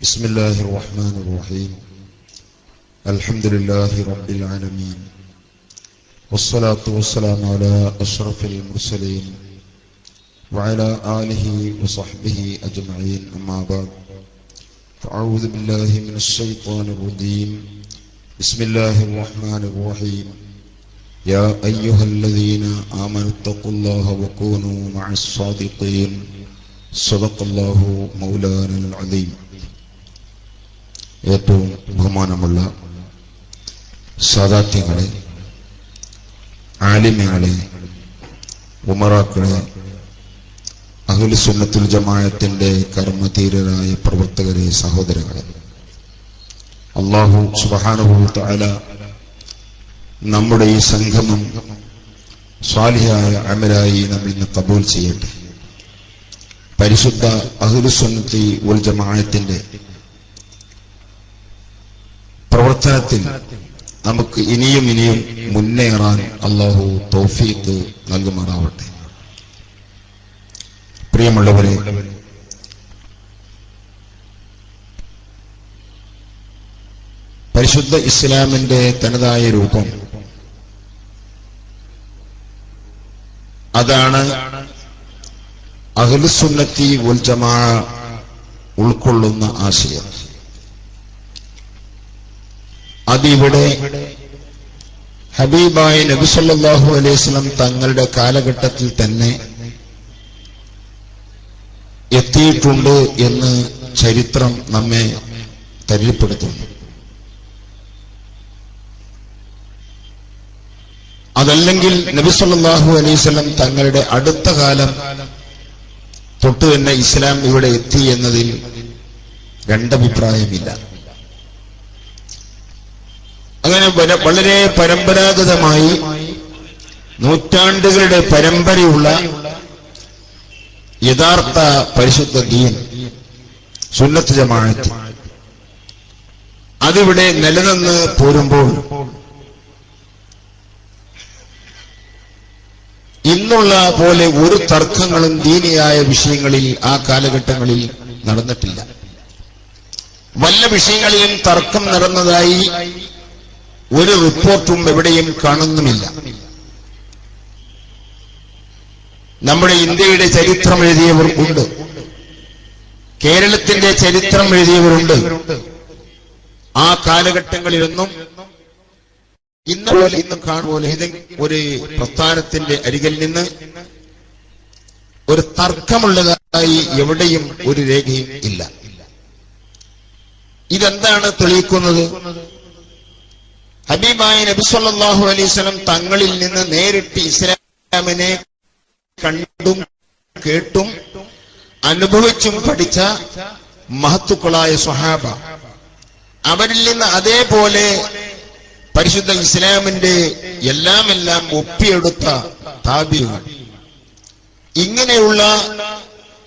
بسم الله الرحمن الرحيم. الحمد لله رب العالمين. والصلاة والسلام على أشرف المرسلين وعلى آله وصحبه أجمعين. أما بعد فأعوذ بالله من الشيطان الرجيم. بسم الله الرحمن الرحيم. يا أيها الذين آمنوا اتقوا الله وكونوا مع الصادقين. صدق الله مولانا العظيم. ഏറ്റവും ബഹുമാനമുള്ള സാദാത്യങ്ങളെ ആലിമ്യങ്ങളെ ഉമറാക്കളെ അഹുൽ സുന്നത്തുൽ ജമായത്തിന്റെ കർമ്മധീരരായ പ്രവർത്തകരെ സഹോദരങ്ങളെ. അള്ളാഹു സുബാനുഭൂത്തായ നമ്മുടെ ഈ സംഗമം സ്വാലിഹായ അമലായി നമ്മിൽ ഇന്ന് കബൂൽ ചെയ്യട്ടെ. പരിശുദ്ധ അഹുലുസുന്നത്തി ഉൽ ജമായത്തിന്റെ പ്രവർത്തനത്തിൽ നമുക്ക് ഇനിയും ഇനിയും മുന്നേറാൻ അള്ളാഹു തൗഫീഖ് നൽകുമാറാവട്ടെ. പ്രിയമുള്ളവരെ പരിശുദ്ധ ഇസ്ലാമിന്റെ തനതായ രൂപം അതാണ് അഹ്ലുസുന്നത്തി ഉൽജമാ ഉൾക്കൊള്ളുന്ന ആശയം. അതിവിടെ ഹബീബായ നബിസല്ലാഹു അലൈഹിസ്ലം തങ്ങളുടെ കാലഘട്ടത്തിൽ തന്നെ എത്തിയിട്ടുണ്ട് എന്ന് ചരിത്രം നമ്മെ തരിപ്പെടുത്തുന്നു അതല്ലെങ്കിൽ നബിസല്ലാഹു അലൈവല്ലം തങ്ങളുടെ അടുത്ത കാലം തൊട്ടു തന്നെ ഇസ്ലാം ഇവിടെ എത്തി എന്നതിൽ രണ്ടഭിപ്രായമില്ല. അങ്ങനെ വളരെ പരമ്പരാഗതമായി നൂറ്റാണ്ടുകളുടെ പരമ്പരയുള്ള യഥാർത്ഥ പരിശുദ്ധ ദീൻ സുന്നത്ത് ജമാഴത്ത് അതിവിടെ നിലനിന്ന് പോരുമ്പോൾ ഇന്നുള്ള പോലെ ഒരു തർക്കങ്ങളും ദീനിയായ വിഷയങ്ങളിൽ ആ കാലഘട്ടങ്ങളിൽ നടന്നിട്ടില്ല. വല്ല വിഷയങ്ങളിലും തർക്കം നടന്നതായി ഒരു റിപ്പോർട്ടും എവിടെയും കാണുന്നുമില്ല. നമ്മുടെ ഇന്ത്യയുടെ ചരിത്രം എഴുതിയവർ ഉണ്ട്. കേരളത്തിന്റെ ചരിത്രം എഴുതിയവരുണ്ട് ആ കാലഘട്ടങ്ങളിലൊന്നും ഇന്ന് പോലെ ഇന്ന് കാണുപോലെ ഒരു പ്രസ്ഥാനത്തിന്റെ അരികിൽ നിന്ന് ഒരു തർക്കമുള്ളതായി എവിടെയും ഒരു രേഖയും ഇല്ല. ഇതെന്താണ് തെളിയിക്കുന്നത്? ഹബീബായ നബി സല്ലല്ലാഹു അലൈഹി വസല്ലം തങ്ങളിൽ നിന്ന് നേരിട്ട് ഇസ്ലാമിനെ കണ്ടും കേട്ടും അനുഭവിച്ചും പഠിച്ച മഹത്തുക്കളായ സ്വഹാബ. അവരിൽ നിന്ന് അതേപോലെ പരിശുദ്ധ ഇസ്ലാമിന്റെ എല്ലാം എല്ലാം ഒപ്പിയെടുത്ത താബികൾ ഇങ്ങനെയുള്ള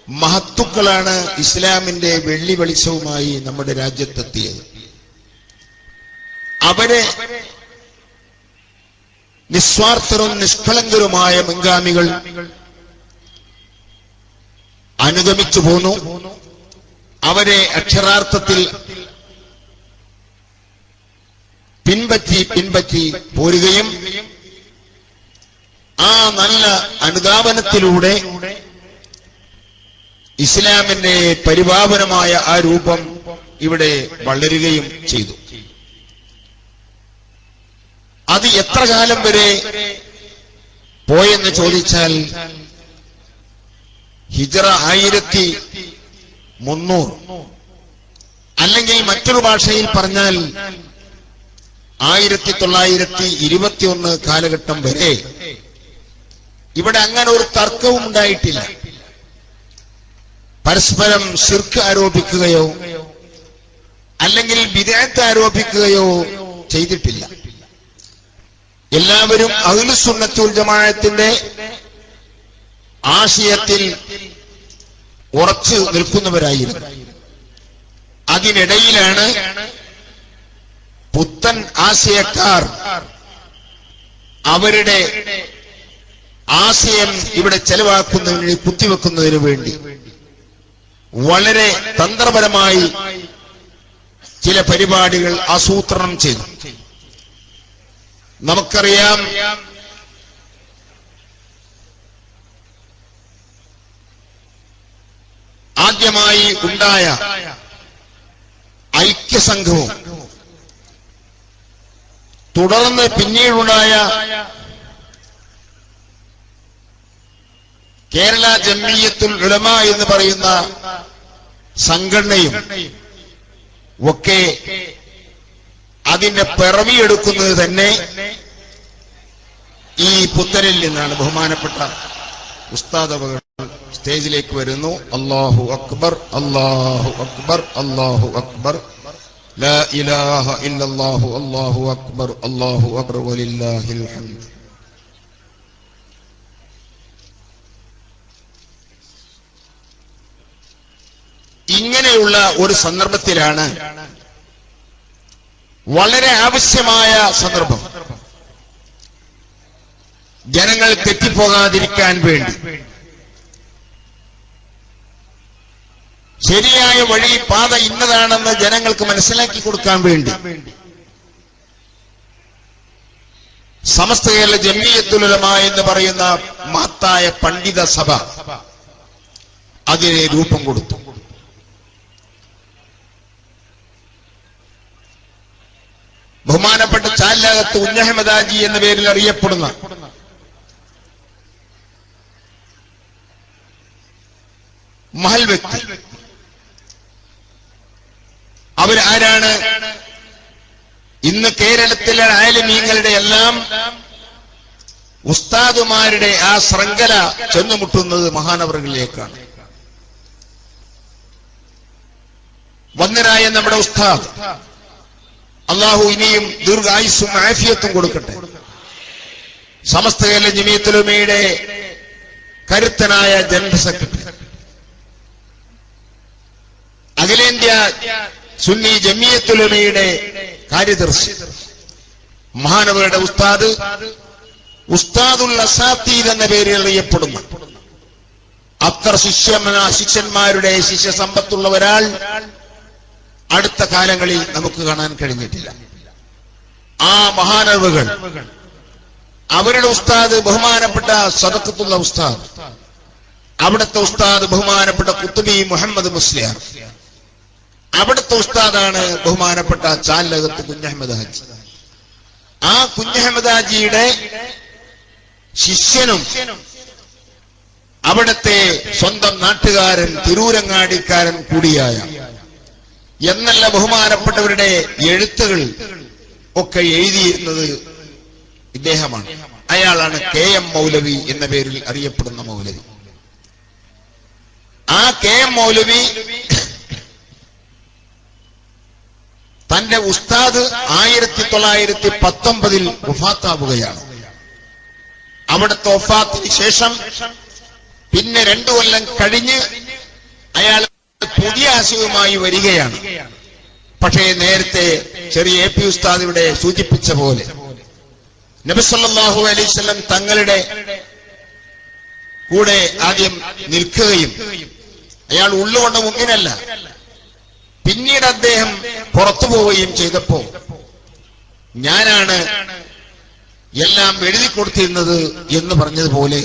മഹത്തുക്കളാണ് ഇസ്ലാമിന്റെ വെള്ളി വെളിച്ചവുമായി നമ്മുടെ രാജ്യത്തെത്തിയത്. അവരെ നിസ്വാർത്ഥരും നിഷ്കളങ്കരുമായ മുൻഗാമികൾ അനുഗമിച്ചു പോന്നു. അവരെ അക്ഷരാർത്ഥത്തിൽ പിൻപറ്റി പിൻപറ്റി പോരുകയും ആ നല്ല അനുധാപനത്തിലൂടെ ഇസ്ലാമിന്റെ പരിപാവനമായ ആ രൂപം ഇവിടെ വളരുകയും ചെയ്തു. അത് എത്ര കാലം വരെ പോയെന്ന് ചോദിച്ചാൽ ഹിജറ ആയിരത്തി മുന്നൂറ്. അല്ലെങ്കിൽ മറ്റൊരു ഭാഷയിൽ പറഞ്ഞാൽ ആയിരത്തി തൊള്ളായിരത്തി ഇരുപത്തി ഒന്ന് കാലഘട്ടം വരെ. ഇവിടെ അങ്ങനെ ഒരു തർക്കവും ഉണ്ടായിട്ടില്ല. പരസ്പരം ശിർക്ക് ആരോപിക്കുകയോ അല്ലെങ്കിൽ വിദേഹത്ത് ആരോപിക്കുകയോ ചെയ്തിട്ടില്ല. എല്ലാവരും അഖിലുസുന്നത്തുൽ ജമാഅത്തിന്റെ ആശയത്തിൽ ഉറച്ചു നിൽക്കുന്നവരായിരുന്നു. അതിനിടയിലാണ് പുത്തൻ ആശയക്കാർ അവരുടെ ആശയം ഇവിടെ ചെലവാക്കുന്നതിന് കുത്തിവെക്കുന്നതിന് വേണ്ടി വളരെ തന്ത്രപരമായി ചില പരിപാടികൾ ആസൂത്രണം ചെയ്തു. നമുക്കറിയാം ആദ്യമായി ഉണ്ടായ ഐക്യസംഘവും തുടർന്ന് പിന്നീടുണ്ടായ കേരള ജമ്മിയത്തുൽ ഉലമ എന്ന് പറയുന്ന സംഘടനയും ഒക്കെ അതിന്റെ പിറവിയെടുക്കുന്നത് തന്നെ ഈ പുത്തനിൽ നിന്നാണ് ബഹുമാനപ്പെട്ട ഉസ്താദ് അവകൾ സ്റ്റേജിലേക്ക് വരുന്നു അള്ളാഹു അക്ബർ അള്ളാഹു അക്ബർ അള്ളാഹു അക്ബർ لا إله إلا الله الله أكبر الله أكبر ولله الحمد ഇങ്ങനെയുള്ള ഒരു സന്ദർഭത്തിലാണ് വളരെ ആവശ്യമായ സന്ദർഭം ജനങ്ങൾ തെറ്റിപ്പോകാതിരിക്കാൻ വേണ്ടി. ശരിയായ വഴി പാത ഇന്നതാണെന്ന് ജനങ്ങൾക്ക് മനസ്സിലാക്കി കൊടുക്കാൻ വേണ്ടി. സമസ്ത കേരള ജമീയത്തുലമ എന്ന് പറയുന്ന മഹത്തായ പണ്ഡിത സഭ അതിനെ രൂപം കൊടുത്തു. ബഹുമാനപ്പെട്ട ചാലകത്ത് ഉന്നഹമദാജി എന്ന പേരിൽ അറിയപ്പെടുന്ന മഹൽ വ്യക്തി. അവരാരാണ് ഇന്ന് കേരളത്തിലെ ആലിമീങ്ങളുടെ എല്ലാം ഉസ്താദുമാരുടെ ആ ശൃംഖല ചെന്നുമുട്ടുന്നത് മഹാനവറുകളിലേക്കാണ്. വന്നരായ നമ്മുടെ ഉസ്താദ് അള്ളാഹു ഇനിയും ദീർഘായുസും ആഫിയത്തും കൊടുക്കട്ടെ. സമസ്ത കേരള ജമീത്തുലുമയുടെ കരുത്തനായ ജനറൽ സെക്രട്ടറി. അഖിലേന്ത്യാ സുന്നി ജമിയത്തുലമയുടെ കാര്യദർശി. മഹാനവരുടെ ഉസ്താദ് ഉസ്താദുൽ അസാത്തീദ് എന്ന പേരിൽ അറിയപ്പെടുന്നു. അത്ര ശിഷ്യ ശിഷ്യന്മാരുടെ ശിഷ്യ സമ്പത്തുള്ള ഒരാൾ അടുത്ത കാലങ്ങളിൽ നമുക്ക് കാണാൻ കഴിഞ്ഞിട്ടില്ല. ആ മഹാനവുകൾ അവരുടെ ഉസ്താദ് ബഹുമാനപ്പെട്ട സദക്കത്തുള്ള ഉസ്താദ് അവിടുത്തെ ഉസ്താദ് ബഹുമാനപ്പെട്ട കുത്തുബി മുഹമ്മദ് മുസ്ലിയാർ അവിടുത്തെ ഉസ്താദാണ് ബഹുമാനപ്പെട്ട ചാലകത്ത് കുഞ്ഞഹമ്മദ് ഹാജി. ആ കുഞ്ഞഹമ്മദ് ഹാജിയുടെ ശിഷ്യനും അവിടത്തെ സ്വന്തം നാട്ടുകാരൻ തിരൂരങ്ങാടിക്കാരൻ കൂടിയായ എന്നല്ല ബഹുമാനപ്പെട്ടവരുടെ എഴുത്തുകൾ ഒക്കെ എഴുതിയിരുന്നത് ഇദ്ദേഹമാണ്. അയാളാണ് കെ എം മൗലവി എന്ന പേരിൽ അറിയപ്പെടുന്ന മൗലവി. ആ കെ എം മൗലവി തന്റെ ഉസ്താദ് ആയിരത്തി തൊള്ളായിരത്തി പത്തൊമ്പതിൽ വഫാത്താവുകയാണ്. അവിടുത്തെ ഒഫാത്തിന് ശേഷം പിന്നെ രണ്ടു കൊല്ലം കഴിഞ്ഞ് അയാൾ പുതിയ ആശയവുമായി വരികയാണ്. പക്ഷേ നേരത്തെ ചെറിയ എ പി ഉസ്താദ് ഇവിടെ സൂചിപ്പിച്ച പോലെ നബിസല്ലാഹു അലൈവല്ലം തങ്ങളുടെ കൂടെ ആദ്യം നിൽക്കുകയും അയാൾ ഉള്ളുകൊണ്ട് മുമ്പിനല്ല പിന്നീട് അദ്ദേഹം പുറത്തു പോവുകയും ചെയ്തപ്പോ ഞാനാണ് എല്ലാം എഴുതി കൊടുത്തിരുന്നത് എന്ന് പറഞ്ഞതുപോലെ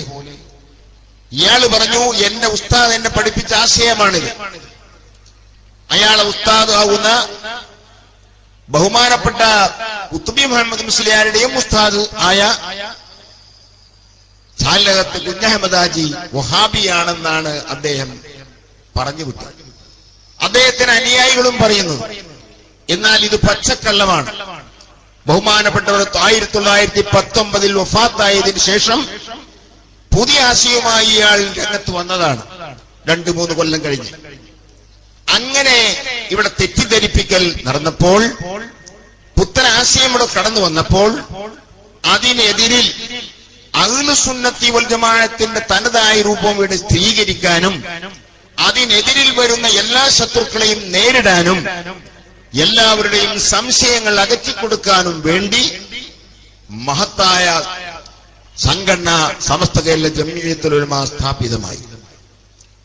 ഇയാൾ പറഞ്ഞു എന്റെ ഉസ്താദ് എന്നെ പഠിപ്പിച്ച ആശയമാണിത്. അയാളെ ഉസ്താദ് ആവുന്ന ബഹുമാനപ്പെട്ട ഉത്തുബി മുഹമ്മദ് മുസ്ലിയാരുടെയും ഉസ്താദ് ആയ ചാലകത്ത് കുഞ്ഞഹമ്മദാജി വഹാബിയാണെന്നാണ് അദ്ദേഹം പറഞ്ഞു വിട്ടത്. അദ്ദേഹത്തിന് അനുയായികളും പറയുന്നു. എന്നാൽ ഇത് പച്ചക്കള്ളമാണ്. ബഹുമാനപ്പെട്ടവർ ആയിരത്തി തൊള്ളായിരത്തി പത്തൊമ്പതിൽ വഫാത്തായതിനു ശേഷം പുതിയ ആശയവുമായി ഇയാൾ രംഗത്ത് വന്നതാണ്. രണ്ടു മൂന്ന് കൊല്ലം കഴിഞ്ഞ്. അങ്ങനെ ഇവിടെ തെറ്റിദ്ധരിപ്പിക്കൽ നടന്നപ്പോൾ പുത്തൻ ആശയം ഇവിടെ കടന്നു വന്നപ്പോൾ അതിനെതിരിൽ അഖിലുസുന്നത്തി വൽ ജമാഅത്തിന്റെ തനതായ രൂപം ഇവിടെ സ്ഥിരീകരിക്കാനും അതിനെതിരിൽ വരുന്ന എല്ലാ ശത്രുക്കളെയും നേരിടാനും എല്ലാവരുടെയും സംശയങ്ങൾ അകറ്റിക്കൊടുക്കാനും വേണ്ടി മഹത്തായ സംഘടന സമസ്ത കേരള ജമീയത്തുലമ സ്ഥാപിതമായി.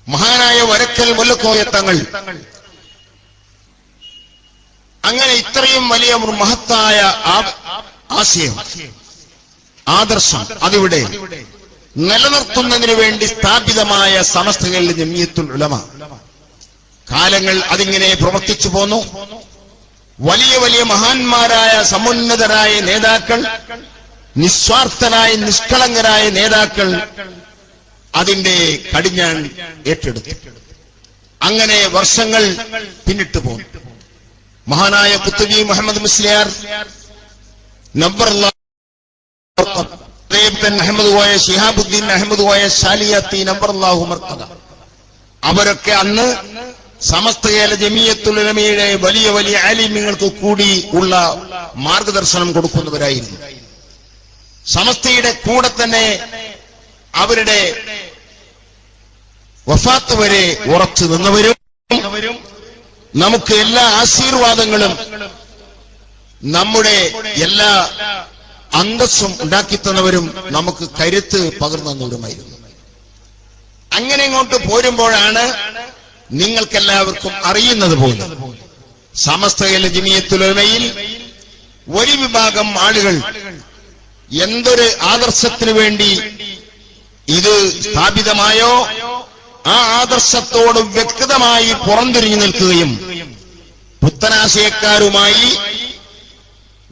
മഹാനായ വരക്കൽ മുല്ലക്കോയ തങ്ങൾ. അങ്ങനെ ഇത്രയും വലിയ ഒരു മഹത്തായ ആശയം ആദർശം അതിവിടെ. നിലനിർത്തുന്നതിന് വേണ്ടി സ്ഥാപിതമായ സമസ്തകളിൽ ജമിയത്തുൽ ഉലമ. കാലങ്ങൾ അതിങ്ങനെ പ്രവർത്തിച്ചു പോന്നു. വലിയ വലിയ മഹാന്മാരായ സമുന്നതരായ നേതാക്കൾ നിസ്വാർത്ഥനായ നിഷ്കളങ്കരായ നേതാക്കൾ അതിന്റെ കടിഞ്ഞാൻ ഏറ്റെടുത്തു. അങ്ങനെ വർഷങ്ങൾ പിന്നിട്ടു പോന്നു. മഹാനായ കുത്തുബി മുഹമ്മദ് മുസ്ലിയാർ നബ്ബർ അഹമ്മദ് അഹമ്മദുവായ ഷിഹാബുദ്ദീൻ അഹമ്മദ് വായ ഷാലിയത്തി നബ്ബർ അള്ളാഹു മർക്കദ. അവരൊക്കെ അന്ന് സമസ്ത ജമീയത്തുലമയുടെ വലിയ വലിയ ആലിമ്യങ്ങൾക്ക് കൂടി ഉള്ള മാർഗദർശനം കൊടുക്കുന്നവരായിരുന്നു. സമസ്തയുടെ കൂടെ തന്നെ അവരുടെ വഫാത്ത് വരെ ഉറച്ചു നിന്നവരും നമുക്ക് എല്ലാ ആശീർവാദങ്ങളും നമ്മുടെ എല്ലാ അന്തസ്സും ഉണ്ടാക്കി തന്നവരും നമുക്ക് കരുത്ത് പകർന്നു അങ്ങനെ ഇങ്ങോട്ട് പോരുമ്പോഴാണ് നിങ്ങൾക്കെല്ലാവർക്കും അറിയുന്നത് പോലെ സമസ്തയിലെ ജമിയത്തുലമയിൽ ഒരു വിഭാഗം ആളുകൾ എന്തൊരു ആദർശത്തിന് വേണ്ടി ഇത് സ്ഥാപിതമായോ? ആ ആദർശത്തോട് വ്യക്തമായി പുറംതിരിഞ്ഞു നിൽക്കുകയും പുത്തനാശയക്കാരുമായി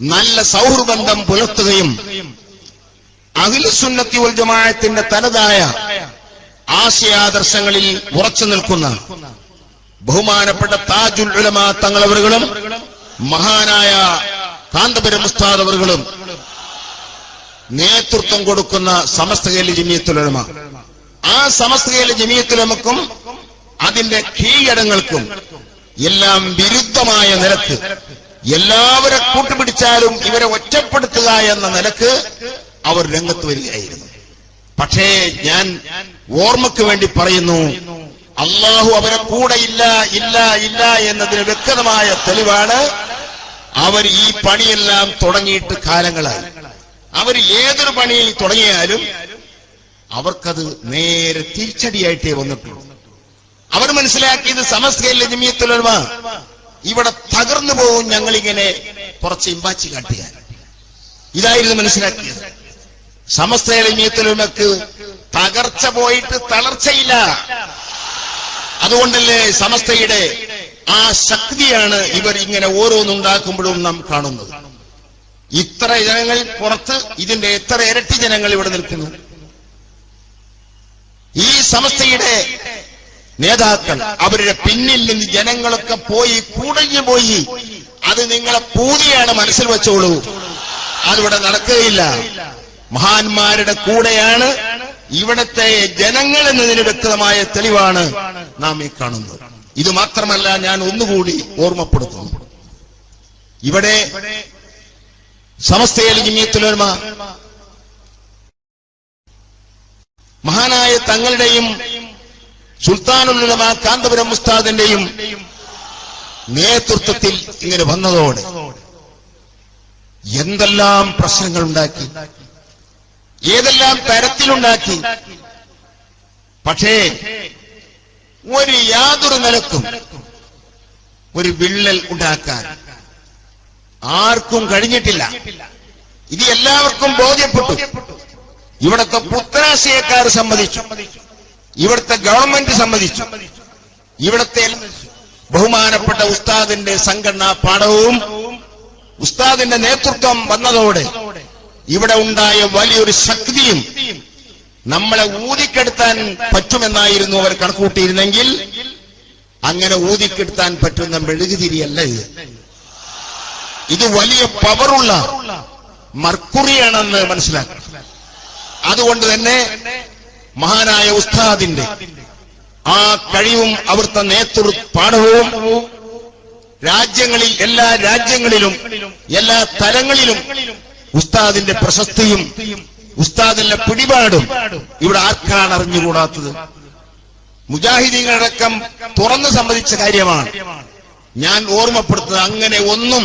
നല്ല സൗഹൃബന്ധം പുലർത്തുകയും അഖിലുസുന്നത്തി ഉൽ ജമാഅത്തിന്റെ തനതായ ആശയാദർശങ്ങളിൽ ഉറച്ചു നിൽക്കുന്ന ബഹുമാനപ്പെട്ട താജുൽ ഉലമ തങ്ങളവറുകളും മഹാനായ കാന്തപുരം ഉസ്താദ് അവറുകളും നേതൃത്വം കൊടുക്കുന്ന സമസ്തകയിലെ ജമിയത്തുലമ ആ സമസ്തകയിലെ ജമിയത്തുലമക്കും അതിന്റെ കീഴടങ്ങൾക്കും എല്ലാം വിരുദ്ധമായ നിലയ്ക്ക് എല്ലാവരെ കൂട്ടുപിടിച്ചാലും ഇവരെ ഒറ്റപ്പെടുത്തുക എന്ന നിലയ്ക്ക് അവർ രംഗത്ത് വരികയായിരുന്നു. പക്ഷേ ഞാൻ ഓർമ്മയ്ക്ക് വേണ്ടി പറയുന്നു അള്ളാഹു അവരെ കൂടെ ഇല്ല ഇല്ല ഇല്ല എന്നതിന് വ്യക്തമായ തെളിവാണ് അവർ ഈ പണിയെല്ലാം തുടങ്ങിയിട്ട് കാലങ്ങളായി. അവർ ഏതൊരു പണി തുടങ്ങിയാലും അവർക്കത് നേരെ തിരിച്ചടിയായിട്ടേ വന്നിട്ടുള്ളൂ. അവർ മനസ്സിലാക്കിയത് സമസ്തയിലെ ജമിയത്തുലമ ഇവിടെ തകർന്നു പോകും ഞങ്ങളിങ്ങനെ കുറച്ച് ഇമ്പാച്ചി കാട്ടുക ഇതായിരുന്നു മനസ്സിലാക്കിയത്. സമസ്ത ജമിയത്തുലമക്ക് തകർച്ച പോയിട്ട് തളർച്ചയില്ല. അതുകൊണ്ടല്ലേ സമസ്തയുടെ ആ ശക്തിയാണ് ഇവർ ഇങ്ങനെ ഓരോന്നുണ്ടാക്കുമ്പോഴും നാം കാണുന്നത്. ഇത്ര ജനങ്ങൾ പുറത്ത് ഇതിന്റെ എത്ര ഇരട്ടി ജനങ്ങൾ ഇവിടെ നിൽക്കുന്നു. ഈ സമസ്തയുടെ നേതാക്കൾ അവരുടെ പിന്നിൽ നിന്ന് ജനങ്ങളൊക്കെ പോയി കുടഞ്ഞു പോയി. അത് നിങ്ങളെ പൂതിയാണ് മനസ്സിൽ വെച്ചോളൂ. അതിവിടെ നടക്കുകയില്ല. മഹാന്മാരുടെ കൂടെയാണ് ഇവിടത്തെ ജനങ്ങൾ എന്നതിന് വ്യക്തമായ തെളിവാണ് നാം ഈ കാണുന്നത്. ഇത് മാത്രമല്ല ഞാൻ ഒന്നുകൂടി ഓർമ്മപ്പെടുത്തുന്നു. ഇവിടെ സമസ്തയിൽ ജമിയത്തുലമ മഹാനായ തങ്ങളുടെയും സുൽത്താനുലുലമ കാന്തപുരം മുസ്താദിന്റെയും നേതൃത്വത്തിൽ ഇങ്ങനെ വന്നതോടെ എന്തെല്ലാം പ്രശ്നങ്ങൾ ഉണ്ടാക്കി ഏതെല്ലാം തരത്തിലുണ്ടാക്കി? പക്ഷേ ഒരു യാതൊരു നിലക്കും ഒരു വിള്ളൽ ഉണ്ടാക്കാൻ ആർക്കും കഴിഞ്ഞിട്ടില്ല. ഇത് എല്ലാവർക്കും ബോധ്യപ്പെട്ടു. ഇവിടത്തെ പുത്തനാശയക്കാർ സമ്മതിച്ചു. ഇവിടുത്തെ ഗവൺമെന്റ് സമ്മതിച്ചു. ഇവിടുത്തെ ബഹുമാനപ്പെട്ട ഉസ്താദിന്റെ സംഘടനാ പാഠവും ഉസ്താദിന്റെ നേതൃത്വം വന്നതോടെ ഇവിടെ ഉണ്ടായ വലിയൊരു ശക്തിയും നമ്മളെ ഊതിക്കെടുത്താൻ പറ്റുമെന്നായിരുന്നു അവർ കണക്കൂട്ടിയിരുന്നെങ്കിൽ അങ്ങനെ ഊതിക്കെടുത്താൻ പറ്റുന്ന മെഴുകുതിരിയല്ല ഇത്. ഇത് വലിയ പവറുള്ള മർക്കുറിയാണെന്ന് മനസ്സിലാക്കണം അതുകൊണ്ട് തന്നെ മഹാനായ ഉസ്താദിന്റെ ആ കഴിവും അവിടുത്തെ നേതൃ പാഠവും രാജ്യങ്ങളിൽ എല്ലാ രാജ്യങ്ങളിലും എല്ലാ തലങ്ങളിലും ഉസ്താദിന്റെ പ്രശസ്തിയും ഉസ്താദിന്റെ പിടിപാടും ഇവിടെ ആർക്കാണ് അറിഞ്ഞുകൂടാത്തത്? മുജാഹിദീങ്ങളടക്കം തുറന്നു സമ്മതിച്ച കാര്യമാണ്. ഞാൻ ഓർമ്മപ്പെടുത്തുന്നത് അങ്ങനെ ഒന്നും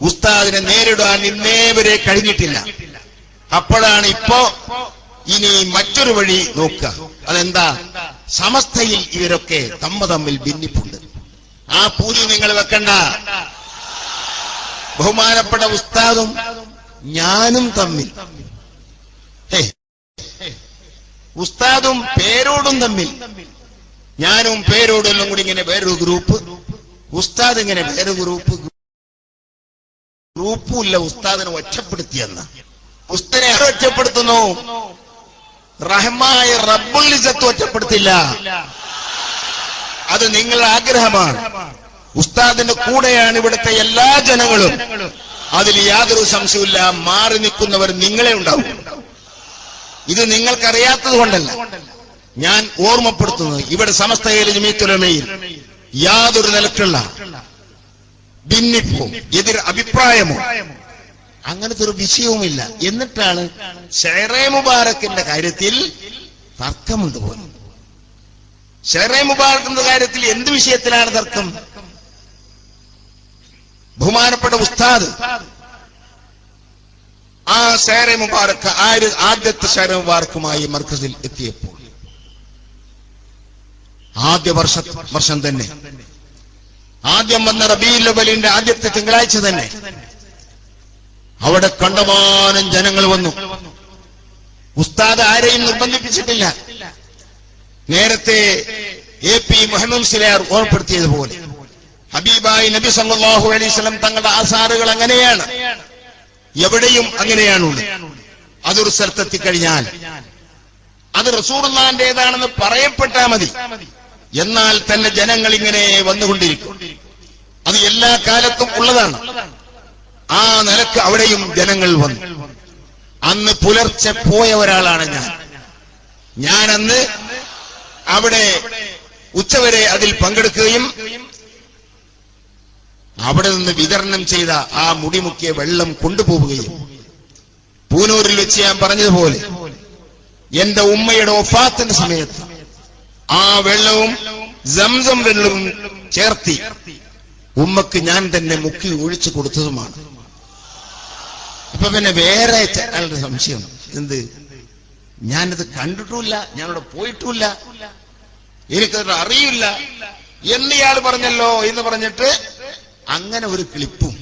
ഉസ്താദിനെ നേരിടാൻ ഇന്നേവരെ കഴിഞ്ഞിട്ടില്ല. അപ്പോഴാണ് ഇപ്പോ ഇനി മറ്റൊരു വഴി നോക്കുക. അതെന്താ? സമസ്തയിൽ ഇവരൊക്കെ തമ്മ തമ്മിൽ ഭിന്നിപ്പുണ്ട്. ആ പൂതി നിങ്ങൾ വെക്കണ്ട. ബഹുമാനപ്പെട്ട ഉസ്താദും ഞാനും തമ്മിൽ. ഉസ്താദും പേരോടും തമ്മിൽ. ഞാനും പേരോടും കൂടി ഇങ്ങനെ വേറൊരു ഗ്രൂപ്പ്. ഉസ്താദ് ഇങ്ങനെ വേറെ ഗ്രൂപ്പ്. ഗ്രൂപ്പും ഇല്ല ഉസ്താദിനെ ഒറ്റപ്പെടുത്തിയെന്ന്. ഉസ്താദിനെ ഒറ്റപ്പെടുത്തുന്നു റഹ്മായ റബ്ബുൽ ഇസത്ത് ഒറ്റപ്പെടുത്തില്ല. അത് നിങ്ങളുടെ ആഗ്രഹമാണ്. ഉസ്താദിന്റെ കൂടെയാണ് ഇവിടുത്തെ എല്ലാ ജനങ്ങളും. അതിൽ യാതൊരു സംശയമില്ല മാറി നിൽക്കുന്നവർ നിങ്ങളെ ഉണ്ടാവും. ഇത് നിങ്ങൾക്കറിയാത്തത് കൊണ്ടല്ല. ഞാൻ ഓർമ്മപ്പെടുത്തുന്നത് ഇവിടെ സമസ്തയിലെ ജമീത്തുലമയിൽ യാതൊരു നിലക്കുള്ള ഭിന്നിപ്പോ എതിർ അഭിപ്രായമോ അങ്ങനത്തെ ഒരു വിഷയവുമില്ല. എന്നിട്ടാണ് ഷെറേ മുബാറക്കിന്റെ കാര്യത്തിൽ തർക്കമുണ്ട് പോലും. ഷെറേ മുബാറക്കിന്റെ കാര്യത്തിൽ എന്ത് വിഷയത്തിലാണ് തർക്കം? ബഹുമാനപ്പെട്ട ഉസ്താദ് ആ ഷേറെ മുബാറക്ക് ആര് ആദ്യത്തെ ഷേറെ മുബാറക്കുമായി മർക്കസിൽ എത്തിയപ്പോൾ. ആദ്യ വർഷ വർഷം തന്നെ. ആദ്യം വന്ന റബീൽ അവലിന്റെ ആദ്യത്തെ തിങ്കളാഴ്ച തന്നെ. അവിടെ കണ്ടമാനം ജനങ്ങൾ വന്നു. ഉസ്താദ് ആരെയും നിർബന്ധിപ്പിച്ചിട്ടില്ല. നേരത്തെ എ പി മുഹമ്മദ് സിലാർ ഓർപ്പെടുത്തിയതുപോലെ ഹബീബായി നബി സല്ലാഹു അലൈഹി വസല്ലം തങ്ങളുടെ ആസാറുകൾ അങ്ങനെയാണ്. എവിടെയും അങ്ങനെയാണുള്ളത്. അതൊരു സ്ഥലത്തെത്തിക്കഴിഞ്ഞാൽ അത് റസൂർന്നാന്റേതാണെന്ന് പറയപ്പെട്ടാൽ മതി. എന്നാൽ തന്നെ ജനങ്ങൾ ഇങ്ങനെ വന്നുകൊണ്ടിരിക്കും. അത് എല്ലാ കാലത്തും ഉള്ളതാണ്. ആ നിലയ്ക്ക് അവിടെയും ജനങ്ങൾ വന്നു. അന്ന് പുലർച്ചെ പോയ ഒരാളാണ് ഞാൻ. ഞാൻ അന്ന് അവിടെ ഉച്ചവരെ അതിൽ പങ്കെടുക്കുകയും അവിടെ നിന്ന് വിതരണം ചെയ്ത ആ മുടിമുക്കിയ വെള്ളം കൊണ്ടുപോവുകയും പൂനൂരിൽ വെച്ച് ഞാൻ പറഞ്ഞതുപോലെ എന്റെ ഉമ്മയുടെ ഒഫാത്തിന്റെ സമയത്ത് ആ വെള്ളവും സംസം വെള്ളവും ചേർത്തി ഉമ്മക്ക് ഞാൻ തന്നെ മുക്കി ഒഴിച്ചു കൊടുത്തതുമാണ്. അപ്പൊ പിന്നെ വേറെ അയാളുടെ സംശയം. എന്ത്? ഞാനത് കണ്ടിട്ടുമില്ല ഞാനവിടെ പോയിട്ടുമില്ല. എനിക്കത് അറിയില്ല. എന്ന് ഇയാൾ പറഞ്ഞല്ലോ എന്ന് പറഞ്ഞിട്ട് അങ്ങനെ ഒരു ക്ലിപ്പും.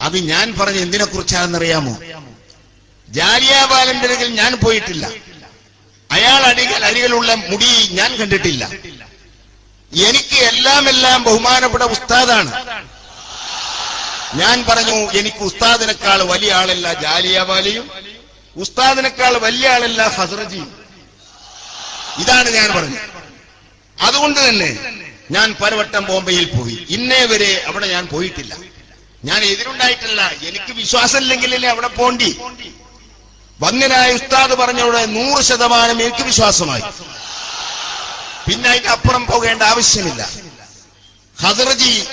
അത് ഞാൻ പറഞ്ഞ എന്തിനെ കുറിച്ചാണെന്നറിയാമോ ജാലിയാബാലന്റെ അരികിൽ ഞാൻ പോയിട്ടില്ല. അയാൾ അടികൾ അരികിലുള്ള മുടി ഞാൻ കണ്ടിട്ടില്ല. എനിക്ക് എല്ലാം എല്ലാം ബഹുമാനപ്പെട്ട ഉസ്താദാണ്. ഞാൻ പറഞ്ഞു എനിക്ക് ഉസ്താദിനേക്കാൾ വലിയ ആളല്ല ജാലിയാവാലിയും ഉസ്താദിനേക്കാൾ വലിയ ആളല്ല ഹസ്രജിയും. ഇതാണ് ഞാൻ പറഞ്ഞത്. അതുകൊണ്ട് തന്നെ ഞാൻ പലവട്ടം ബോംബെയിൽ പോയി. ഇന്നേ വരെ അവിടെ ഞാൻ പോയിട്ടില്ല. ഞാൻ എതിരുണ്ടായിട്ടില്ല. എനിക്ക് വിശ്വാസമില്ലെങ്കിലല്ലേ അവിടെ പോണ്ടി. വന്നിനായ ഉസ്താദ് പറഞ്ഞവിടെ നൂറ് ശതമാനം എനിക്ക് വിശ്വാസമായി. പിന്നെ അതിന്റെ അപ്പുറം പോകേണ്ട ആവശ്യമില്ല. ഹസറജി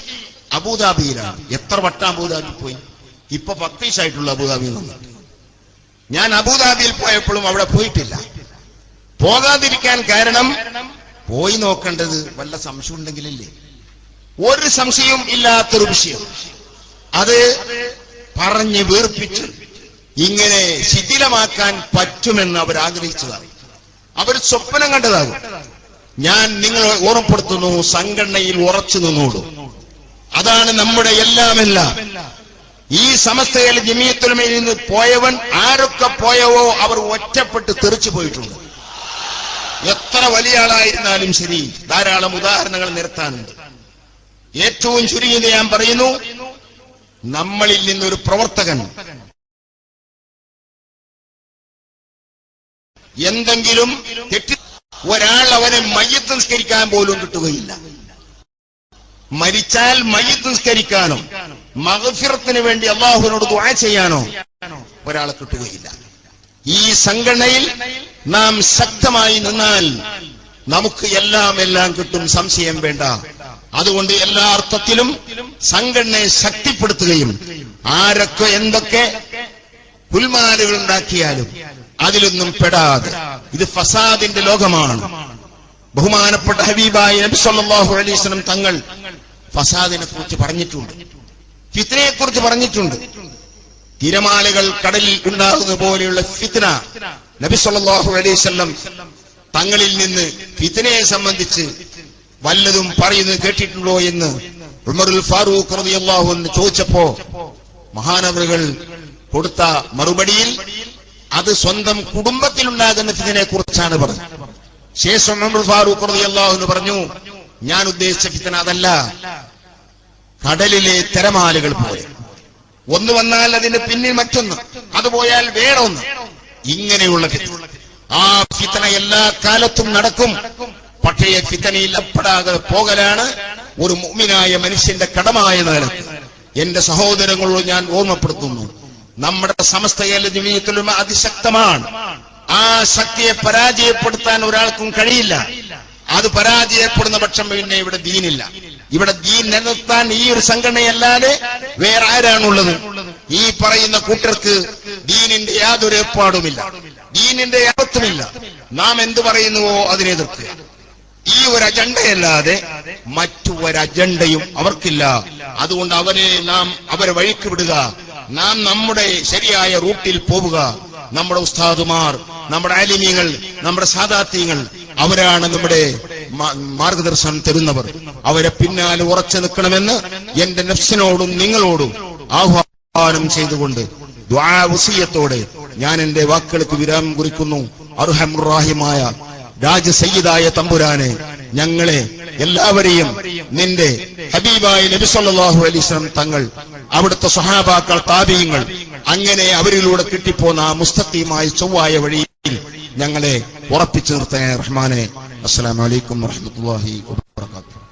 അബുദാബിയിലാണ്. എത്ര വട്ടം അബുദാബി പോയി? ഇപ്പൊ പത്തീസായിട്ടുള്ള അബുദാബിയിൽ വന്നിട്ട് ഞാൻ അബുദാബിയിൽ പോയപ്പോഴും അവിടെ പോയിട്ടില്ല. പോകാതിരിക്കാൻ കാരണം പോയി നോക്കേണ്ടത് വല്ല സംശയം ഉണ്ടെങ്കിലല്ലേ? ഒരു സംശയവും ഇല്ലാത്തൊരു വിഷയം. അത് പറഞ്ഞ് വീർപ്പിച്ച് ഇങ്ങനെ ശിഥിലമാക്കാൻ പറ്റുമെന്ന് അവർ ആഗ്രഹിച്ചതാണ്. അവർ സ്വപ്നം കണ്ടതാകും. ഞാൻ നിങ്ങളെ ഓർമ്മപ്പെടുത്തുന്നു സംഘടനയിൽ ഉറച്ചു നിന്നോളൂ. അതാണ് നമ്മുടെ എല്ലാമെല്ലാം. ഈ സമസ്തയിൽ ജമീയത്തുലമയിൽ നിന്ന് പോയവൻ ആരൊക്കെ പോയവോ അവർ ഒറ്റപ്പെട്ട് തെറിച്ചു പോയിട്ടുണ്ട്. എത്ര വലിയ ആളായിരുന്നാലും ശരി ധാരാളം ഉദാഹരണങ്ങൾ നിർത്താനുണ്ട് ഏറ്റവും ചുരുങ്ങിയത് ഞാൻ പറയുന്നു നമ്മളിൽ നിന്നൊരു പ്രവർത്തകൻ. എന്തെങ്കിലും തെറ്റി ഒരാൾ അവനെ മയ്യത്ത് നിസ്കരിക്കാൻ പോലും കിട്ടുകയില്ല. മരിച്ചാൽ മയ്യത്ത് നിസ്കരിക്കാനോ മഹഫിറത്തിന് വേണ്ടി അള്ളാഹുവിനോട് ദുആ ചെയ്യാനോ ഒരാളെ കിട്ടുകയില്ല. ഈ സംഘടനയിൽ നാം ശക്തമായി നിന്നാൽ നമുക്ക് എല്ലാം എല്ലാം കിട്ടും സംശയം വേണ്ട. അതുകൊണ്ട് എല്ലാ അർത്ഥത്തിലും സംഘടനയെ ശക്തിപ്പെടുത്തുകയും ആരൊക്കെ എന്തൊക്കെ പുൽമാലുകൾ ഉണ്ടാക്കിയാലും അതിലൊന്നും പെടാതെ. ഇത് ഫസാദിന്റെ ലോകമാണ്. ബഹുമാനപ്പെട്ട ഹബീബായ നബി സല്ലല്ലാഹു അലൈഹി വസല്ലം തങ്ങൾ ഫസാദിനെ കുറിച്ച് പറഞ്ഞിട്ടുണ്ട്. ഫിത്നയെ കുറിച്ച് പറഞ്ഞിട്ടുണ്ട്. തിരമാലകൾ കടലിൽ ഉണ്ടാകുന്ന പോലെയുള്ള ഫിത്ന നബി സല്ലല്ലാഹു അലൈഹി വസല്ലം തങ്ങളിൽ നിന്ന് ഫിത്നയെ സംബന്ധിച്ച് വല്ലതും പറയുന്നത് കേട്ടിട്ടുണ്ടോ എന്ന് ഉമറുൽ ഫാറൂഖ് റളിയല്ലാഹു അൻഹു ചോദിച്ചപ്പോ മഹാനവറുകൾ കൊടുത്ത മറുപടിയിൽ അത് സ്വന്തം കുടുംബത്തിലുണ്ടാകുന്ന ഫിത്തിനെ കുറിച്ചാണ് പറഞ്ഞത്. ശേഷം ഉമർ ഫാറൂഖ് റളിയല്ലാഹു അൻഹു പറഞ്ഞു ഞാൻ ഉദ്ദേശിച്ച ഫിത്തന അതല്ല. കടലിലെ തിരമാലകൾ പോലെ. ഒന്ന് വന്നാൽ അതിന് പിന്നിൽ മറ്റൊന്ന്. അത് പോയാൽ വേറെ ഒന്ന് ഇങ്ങനെയുള്ള ആ ഫിത്തന എല്ലാ കാലത്തും നടക്കും. പക്ഷേ ഫിത്തനയിൽ അപ്പെടാതെ പോകലാണ്. ഒരു മുഅ്മിനായ മനുഷ്യന്റെ കടമായ നേരത്ത് എന്റെ സഹോദരങ്ങളോട് ഞാൻ ഓർമ്മപ്പെടുത്തുന്നു. നമ്മുടെ സമസ്തയിലെ ജീവിതത്തിലും അതിശക്തമാണ്. ആ ശക്തിയെ പരാജയപ്പെടുത്താൻ ഒരാൾക്കും കഴിയില്ല. അത് പരാജയപ്പെടുന്ന പക്ഷം പിന്നെ ഇവിടെ ദീനില്ല. ഇവിടെ ദീൻ നിലനിർത്താൻ ഈ ഒരു സംഘടനയല്ലാതെ വേറെ ആരാണുള്ളത്? ഈ പറയുന്ന കൂട്ടർക്ക് ദീനിന്റെ യാതൊരു ഏർപ്പാടുമില്ല. ദീനിന്റെ യാതൊത്തുമില്ല. നാം എന്ത് പറയുന്നുവോ അതിനെതിർക്കുക ഈ ഒരു അജണ്ടയല്ലാതെ മറ്റു ഒരു അജണ്ടയും അവർക്കില്ല. അതുകൊണ്ട് അവരെ നാം അവരെ വഴിക്ക് വിടുക. നാം നമ്മുടെ ശരിയായ റൂട്ടിൽ പോവുക. നമ്മുടെ ഉസ്താദുമാർ നമ്മുടെ ആലിമ്യങ്ങൾ നമ്മുടെ സാദാത്യങ്ങൾ അവരാണ് നമ്മുടെ മാർഗദർശനം തരുന്നവർ. അവരെ പിന്നാലെ ഉറച്ചു നിൽക്കണമെന്ന് എന്റെ നഫ്സിനോടും നിങ്ങളോടും ആഹ്വാനം ചെയ്തുകൊണ്ട് ദ്വാസീയത്തോടെ ഞാൻ എന്റെ വാക്കുകൾക്ക് വിരാമം കുറിക്കുന്നു. അർഹമുറാഹിമായ രാജ സയ്യിദായ തമ്പുരാനെ ഞങ്ങളെ എല്ലാവരെയും നിന്റെ ഹബീബായ നബി സല്ലാഹു അലൈഹി വസല്ലം തങ്ങൾ അവിടുത്തെ സഹാബാക്കൾ താപീയങ്ങൾ അങ്ങനെ അവരിലൂടെ കിട്ടിപ്പോന്ന ആ മുസ്തഖീമായ ചൊവ്വായ വഴിയിൽ ഞങ്ങളെ ഉറപ്പിച്ചു നിർത്തേ റഹ്മാനെ. അസ്സലാമു അലൈക്കും വറഹ്മത്തുള്ളാഹി വബറകാതുഹു.